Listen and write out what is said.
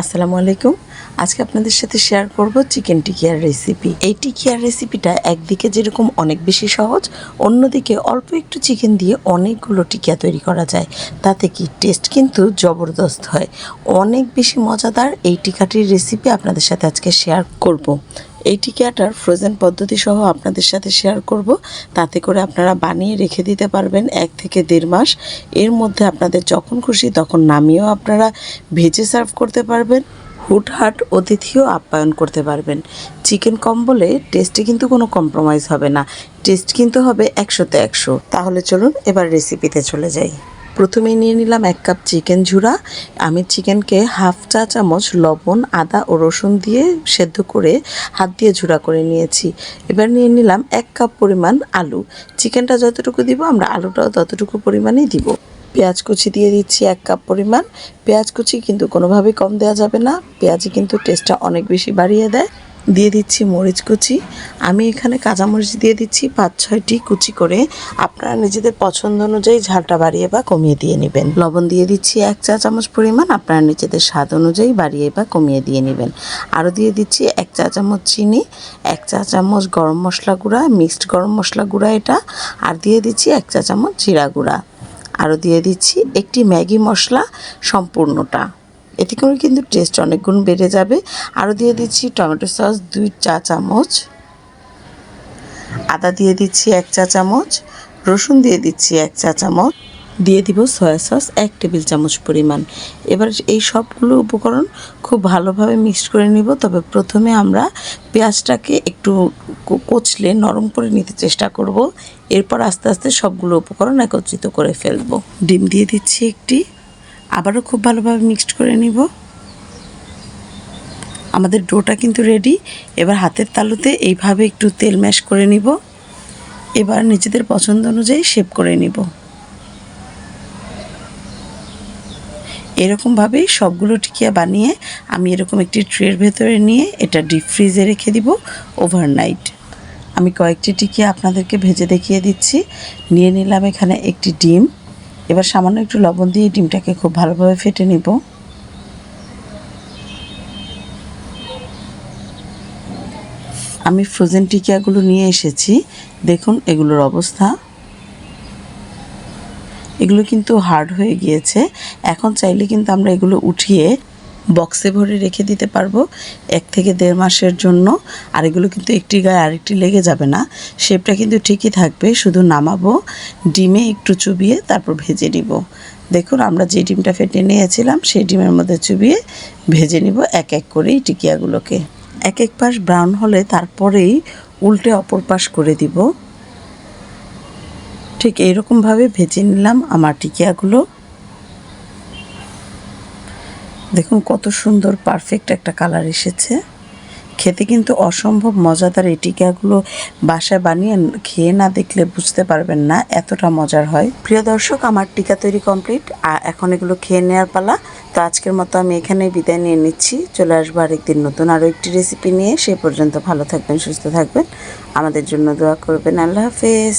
আসসালামু আলাইকুম। আজকে আপনাদের সাথে শেয়ার করব চিকেন টিকিয়ার রেসিপি এই টিকিয়ার রেসিপিটা একদিকে যেরকম অনেক বেশি সহজ, অন্যদিকে অল্প একটু চিকেন দিয়ে অনেকগুলো টিকিয়া তৈরি করা যায়। তাতে কি টেস্ট কিন্তু জবরদস্ত হয়। অনেক বেশি মজাদার এই টিকাটির রেসিপি আপনাদের সাথে আজকে শেয়ার করব। এই টিকিয়াটার ফ্রোজেন পদ্ধতি সহ আপনাদের সাথে শেয়ার করব। তাতে করে আপনারা বানিয়ে রেখে দিতে পারবেন এক থেকে দেড় মাস। এর মধ্যে আপনাদের যখন খুশি তখন নামিয়েও আপনারা ভেজে সার্ভ করতে পারবেন, হুটহাট অতিথিও আপ্যায়ন করতে পারবেন। চিকেন কম বলে টেস্টে কিন্তু কোনো কম্প্রোমাইজ হবে না টেস্ট কিন্তু হবে একশোতে একশো। তাহলে চলুন এবার রেসিপিতে চলে যাই। প্রথমেই নিয়ে নিলাম এক কাপ চিকেন ঝুরা, আমি চিকেনকে হাফ চা চামচ লবণ, আদা ও রসুন দিয়ে সেদ্ধ করে হাত দিয়ে ঝুরা করে নিয়েছি। এবার নিয়ে নিলাম এক কাপ পরিমাণ আলু। চিকেনটা যতটুকু দিব আমরা আলুটাও ততটুকু পরিমাণেই দিব। পেঁয়াজ কুচি দিয়ে দিচ্ছি এক কাপ পরিমাণ। পেঁয়াজ কুচি কিন্তু কোনোভাবেই কম দেওয়া যাবে না। পেঁয়াজই কিন্তু টেস্টটা অনেক বেশি বাড়িয়ে দেয়। দিয়ে দিচ্ছি মরিচ কুচি। আমি এখানে কাঁচামরিচ দিয়ে দিচ্ছি পাঁচ, ছয়টি কুচি করে। আপনারা নিজেদের পছন্দ অনুযায়ী ঝালটা বাড়িয়ে বা কমিয়ে দিয়ে নেবেন। লবণ দিয়ে দিচ্ছি এক চা চামচ পরিমাণ। আপনারা নিজেদের স্বাদ অনুযায়ী বাড়িয়ে বা কমিয়ে দিয়ে নেবেন। আরও দিয়ে দিচ্ছি এক চা চামচ চিনি, এক চা চামচ গরম মশলা গুঁড়া, মিক্সড গরম মশলা গুঁড়া এটা। আর দিয়ে দিচ্ছি এক চা চামচ জিরা গুঁড়া। আরও দিয়ে দিচ্ছি একটি ম্যাগি মশলা সম্পূর্ণটা। এতে করে কিন্তু টেস্ট অনেক গুণ বেড়ে যাবে। আরও দিয়ে দিচ্ছি টমেটো সস দুই চা চামচ। আদা দিয়ে দিচ্ছি এক চা চামচ। রসুন দিয়ে দিচ্ছি এক চা চামচ। দিয়ে দিব সয়া সস এক টেবিল চামচ পরিমাণ। এবার এই সবগুলো উপকরণ খুব ভালোভাবে মিক্সড করে নিব। তবে প্রথমে আমরা পেঁয়াজটাকে একটু কচলে নরম করে নিতে চেষ্টা করব। এরপর আস্তে আস্তে সবগুলো উপকরণ একত্রিত করে ফেলব। ডিম দিয়ে দিচ্ছি একটি আবারও খুব ভালোভাবে মিক্সড করে নিব। আমাদের ডোটা কিন্তু রেডি এবার হাতের তালুতে এইভাবে একটু তেল ম্যাশ করে নিব। এবার নিজেদের পছন্দ অনুযায়ী শেপ করে নিব। এরকমভাবেই সবগুলো টিকিয়া বানিয়ে আমি এরকম একটি ট্রের ভেতরে নিয়ে এটা ডিপ ফ্রিজে রেখে দিব ওভারনাইট আমি কয়েকটি টিকিয়া আপনাদেরকে ভেজে দেখিয়ে দিচ্ছি। নিয়ে নিলাম এখানে একটি ডিম। এবার সামান্য একটু লবণ দিয়ে ডিমটাকে খুব ভালোভাবে ফেটে নেব। আমি ফ্রোজেন টিকিয়াগুলো নিয়ে এসেছি। দেখুন এগুলোর অবস্থা। এগুলো কিন্তু হার্ড হয়ে গিয়েছে। এখন চাইলে কিন্তু আমরা এগুলো উঠিয়ে বক্সে ভরে রেখে দিতে পারব। এক থেকে দেড় মাসের জন্য। আর এগুলো কিন্তু একটি গায়ে আরেকটি লেগে যাবে না। শেপটা কিন্তু ঠিকই থাকবে। শুধু নামাবো, ডিমে একটু চুবিয়ে তারপর ভেজে নিব। দেখুন, আমরা যে ডিমটা ফেটে নিয়েছিলাম, সেই ডিমের মধ্যে চুবিয়ে ভেজে নিব এক এক করেই টিকিয়াগুলোকে। এক এক পাশ ব্রাউন হলে তারপরেই উল্টে অপর পাশ করে দিব। ঠিক এইরকমভাবে ভেজে নিলাম আমার টিকিয়াগুলো। দেখুন, কত সুন্দর পারফেক্ট একটা কালার এসেছে। খেতে কিন্তু অসম্ভব মজাদার, এই টিকাগুলো বাসায় বানিয়ে খেয়ে না দেখলে বুঝতে পারবেন না, এতটা মজার হয়। প্রিয় দর্শক, আমার টিকা তৈরি কমপ্লিট আর এখন এগুলো খেয়ে নেওয়ার পালা। তো আজকের মতো আমি এখানেই বিদায় নিয়ে নিচ্ছি। চলে আসব আরেকদিন নতুন আরও একটি রেসিপি নিয়ে। সে পর্যন্ত ভালো থাকবেন, সুস্থ থাকবেন। আমাদের জন্য দোয়া করবেন। আল্লাহ হাফেজ।